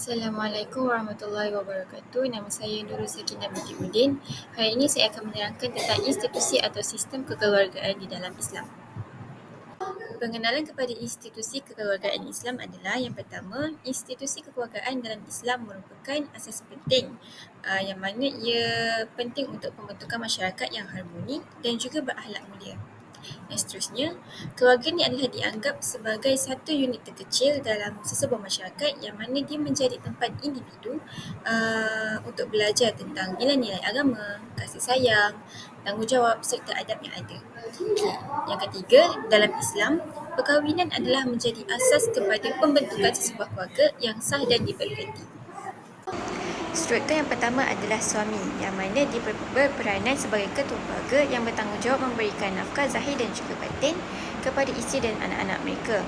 Assalamualaikum warahmatullahi wabarakatuh. Nama saya Nurul Sakinah binti Udin. Hari ini saya akan menerangkan tentang institusi atau sistem kekeluargaan di dalam Islam. Pengenalan kepada institusi kekeluargaan Islam adalah yang pertama, institusi kekeluargaan dalam Islam merupakan asas penting uh, yang mana ia penting untuk pembentukan masyarakat yang harmoni dan juga berakhlak mulia. Yang seterusnya, keluarga ni adalah dianggap sebagai satu unit terkecil dalam sesebuah masyarakat yang mana dia menjadi tempat individu uh, untuk belajar tentang nilai-nilai agama, kasih sayang, tanggungjawab serta adab yang ada. Yang ketiga, dalam Islam, perkahwinan adalah menjadi asas kepada pembentukan sesebuah keluarga yang sah dan diberkati. Struktur yang pertama adalah suami yang mana dia berperanan sebagai ketua keluarga yang bertanggungjawab memberikan nafkah zahir dan juga batin kepada isteri dan anak-anak mereka.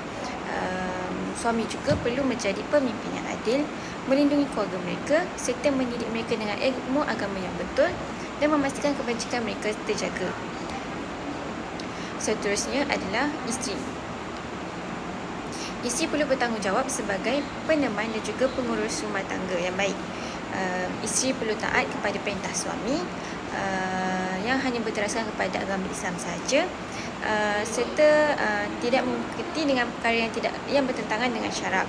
Um, suami juga perlu menjadi pemimpin yang adil, melindungi keluarga mereka serta mendidik mereka dengan ilmu agama yang betul dan memastikan kebajikan mereka terjaga. Seterusnya adalah isteri. Isteri perlu bertanggungjawab sebagai peneman dan juga pengurus rumah tangga yang baik uh, isteri perlu taat kepada perintah suami uh, yang hanya berteraskan kepada agama Islam saja uh, serta uh, tidak mengikuti dengan perkara yang tidak yang bertentangan dengan syarak.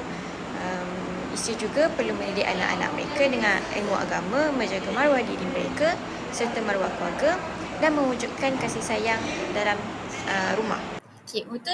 Um, isteri juga perlu mendidik anak-anak mereka dengan ilmu agama, menjaga maruah diri mereka serta maruah keluarga dan mewujudkan kasih sayang dalam uh, rumah. Okay, untuk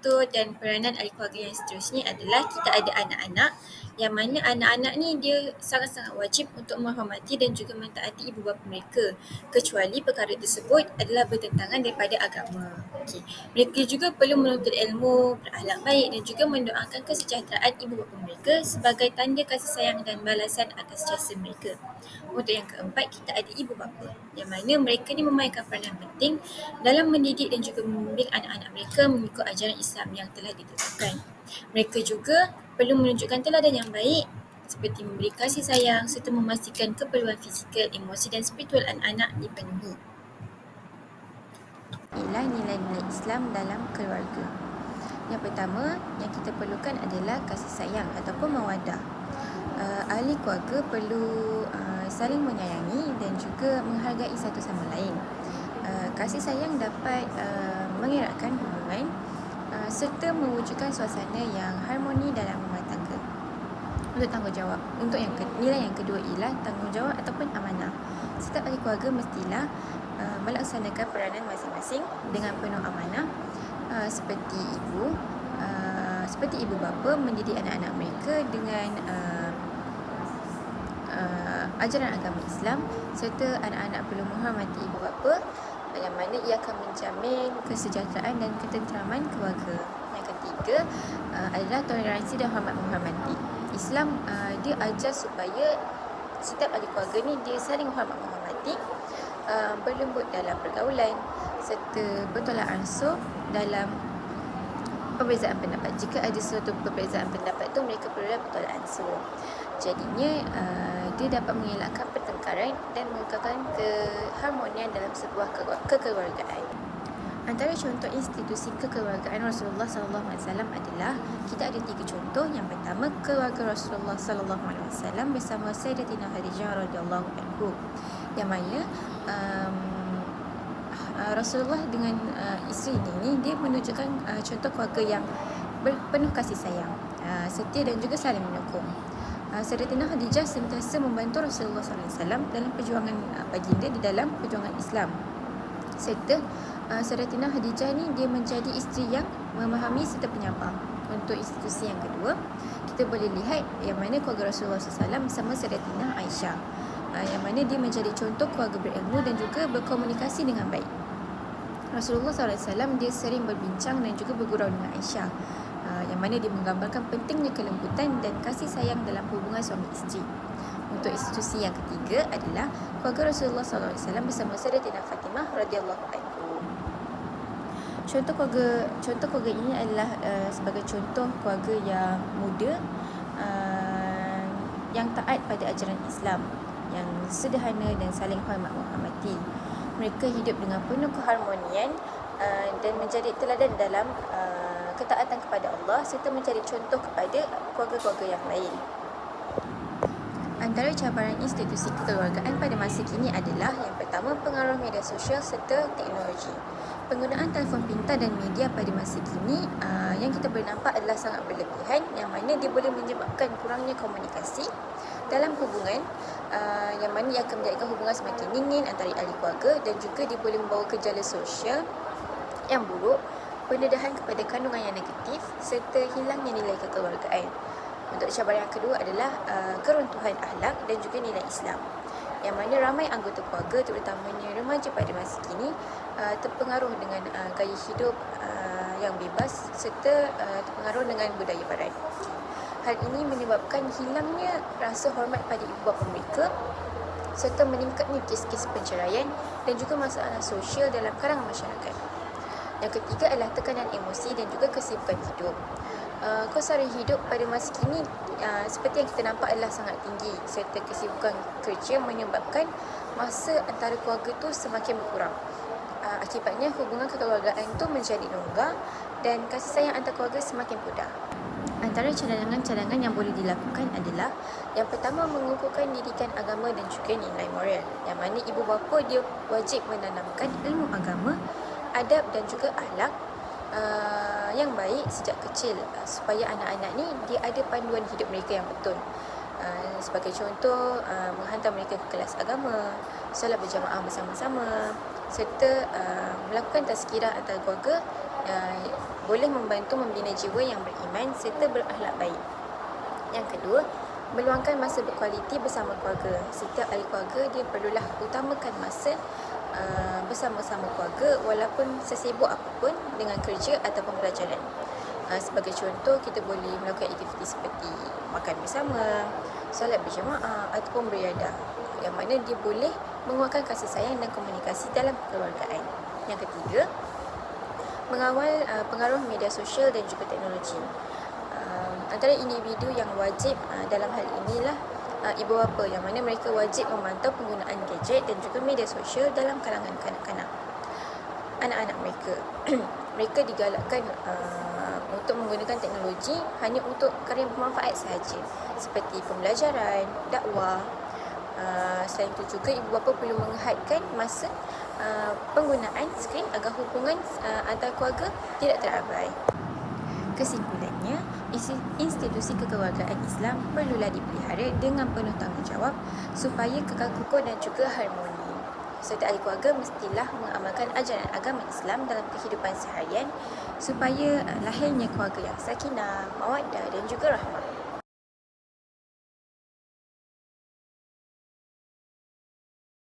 struktur dan peranan ahli keluarga yang seterusnya adalah kita ada anak-anak yang mana anak-anak ni dia sangat-sangat wajib untuk menghormati dan juga mentaati ibu bapa mereka kecuali perkara tersebut adalah bertentangan daripada agama. Okay. Mereka juga perlu menuntut ilmu, berakhlak baik dan juga mendoakan kesejahteraan ibu bapa mereka sebagai tanda kasih sayang dan balasan atas jasa mereka. Untuk yang keempat, kita ada ibu bapa yang mana mereka ni memainkan peranan penting dalam mendidik dan juga membimbing anak-anak mereka mengikut ajaran Islam yang telah ditetapkan. Mereka juga perlu menunjukkan teladan yang baik seperti memberi kasih sayang serta memastikan keperluan fizikal, emosi dan spiritual anak-anak dipenuhi. Ialah nilai-nilai Islam dalam keluarga. Yang pertama yang kita perlukan adalah kasih sayang ataupun mawadah. Uh, ahli keluarga perlu uh, saling menyayangi dan juga menghargai satu sama lain. Uh, kasih sayang dapat uh, mengeratkan hubungan serta mewujudkan suasana yang harmoni dalam rumah tangga. Untuk tanggungjawab, untuk yang ke, nilai yang kedua ialah tanggungjawab ataupun amanah. Setiap ahli keluarga mestilah uh, melaksanakan peranan masing-masing dengan penuh amanah uh, seperti ibu, uh, seperti ibu bapa mendidik anak-anak mereka dengan uh, uh, ajaran agama Islam serta anak-anak perlu menghormati ibu bapa yang mana ia akan menjamin kesejahteraan dan ketenteraman keluarga. Yang ketiga uh, adalah toleransi dan hormat menghormati. Islam uh, dia ajar supaya setiap ahli keluarga ni dia saling hormat menghormati, uh, berlembut dalam pergaulan serta bertolak ansur dalam perbezaan pendapat. Jika ada suatu perbezaan pendapat tu mereka perlu bertolak ansur. Jadinya uh, dia dapat mengelakkan pertengkaran dan mengekalkan keharmonian dalam sebuah kekeluargaan. Antara contoh institusi kekeluargaan Rasulullah sallallahu alaihi wasallam adalah kita ada tiga contoh. Yang pertama keluarga Rasulullah sallallahu alaihi wasallam bersama Sayyidatina Khadijah radhiyallahu anhu. Yang mana um, Rasulullah dengan uh, isteri ini dia menunjukkan uh, contoh keluarga yang penuh kasih sayang, uh, setia dan juga saling mendukung. Uh, Sayyidatina Khadijah sentiasa membantu Rasulullah SAW dalam perjuangan uh, baginda di dalam perjuangan Islam. Serta uh, Sayyidatina Khadijah ni dia menjadi isteri yang memahami serta penyapa. Untuk institusi yang kedua, kita boleh lihat yang mana keluarga Rasulullah SAW bersama Sayyidatina Aisyah. Uh, yang mana dia menjadi contoh keluarga berilmu dan juga berkomunikasi dengan baik. Rasulullah SAW dia sering berbincang dan juga bergurau dengan Aisyah. Ah, yang mana dia menggambarkan pentingnya kelembutan dan kasih sayang dalam hubungan suami isteri. Untuk institusi yang ketiga adalah keluarga Rasulullah SAW bersama Sayyidatina Fatimah radhiyallahu anhu. Contoh keluarga contoh keluarga ini adalah uh, sebagai contoh keluarga yang muda uh, yang taat pada ajaran Islam yang sederhana dan saling hormat menghormati. Mereka hidup dengan penuh keharmonian uh, dan menjadi teladan dalam uh, ketaatan kepada Allah serta mencari contoh kepada keluarga-keluarga yang lain. Antara cabaran institusi kekeluargaan pada masa kini adalah yang pertama pengaruh media sosial serta teknologi. Penggunaan telefon pintar dan media pada masa kini uh, yang kita boleh nampak adalah sangat berlebihan yang mana dia boleh menyebabkan kurangnya komunikasi dalam hubungan uh, yang mana ia akan menjadikan hubungan semakin dingin antara ahli keluarga dan juga dia boleh membawa gejala sosial yang buruk, pendedahan kepada kandungan yang negatif serta hilangnya nilai kekeluargaan. Untuk cabaran yang kedua adalah uh, keruntuhan akhlak dan juga nilai Islam. Yang mana ramai anggota keluarga terutamanya remaja pada masa kini uh, terpengaruh dengan uh, gaya hidup uh, yang bebas serta uh, terpengaruh dengan budaya barat. Hal ini menyebabkan hilangnya rasa hormat pada ibu bapa mereka serta meningkatnya kes-kes penceraian dan juga masalah sosial dalam kalangan masyarakat. Yang ketiga adalah tekanan emosi dan juga kesibukan hidup uh, kos sara hidup pada masa kini uh, seperti yang kita nampak adalah sangat tinggi serta kesibukan kerja menyebabkan masa antara keluarga tu semakin berkurang. Uh, akibatnya hubungan kekeluargaan itu menjadi longgar dan kasih sayang antara keluarga semakin pudar. Antara cadangan-cadangan yang boleh dilakukan adalah yang pertama mengukuhkan didikan agama dan juga nilai moral. Yang mana ibu bapa dia wajib menanamkan ilmu agama, adab dan juga akhlak uh, yang baik sejak kecil uh, supaya anak-anak ni dia ada panduan hidup mereka yang betul. Uh, sebagai contoh, uh, menghantar mereka ke kelas agama, solat berjamaah bersama-sama serta uh, melakukan tazkirah antara keluarga uh, boleh membantu membina jiwa yang beriman serta berakhlak baik. Yang kedua, meluangkan masa berkualiti bersama keluarga. Setiap ahli keluarga dia perlulah utamakan masa Uh, bersama-sama keluarga walaupun sesibuk apapun dengan kerja ataupun pelajaran. Uh, sebagai contoh, kita boleh melakukan aktiviti seperti makan bersama, solat berjamaah ataupun beriadah yang mana dia boleh menguatkan kasih sayang dan komunikasi dalam kekeluargaan. Yang ketiga, mengawal uh, pengaruh media sosial dan juga teknologi. Antara individu yang wajib uh, dalam hal inilah uh, ibu bapa yang mana mereka wajib memantau penggunaan gadget dan juga media sosial dalam kalangan kanak-kanak anak-anak mereka. mereka digalakkan uh, untuk menggunakan teknologi hanya untuk karya bermanfaat sahaja seperti pembelajaran, dakwah. Uh, selain itu juga ibu bapa perlu menghadkan masa uh, penggunaan skrin agar hubungan uh, antara keluarga tidak terabai. Kesimpulannya, institusi kekeluargaan Islam perlulah dipelihara dengan penuh tanggungjawab supaya kekal kukuh dan juga harmoni. Serta ahli keluarga mestilah mengamalkan ajaran agama Islam dalam kehidupan seharian supaya uh, lahirnya keluarga yang sakinah, mawaddah dan juga rahmah.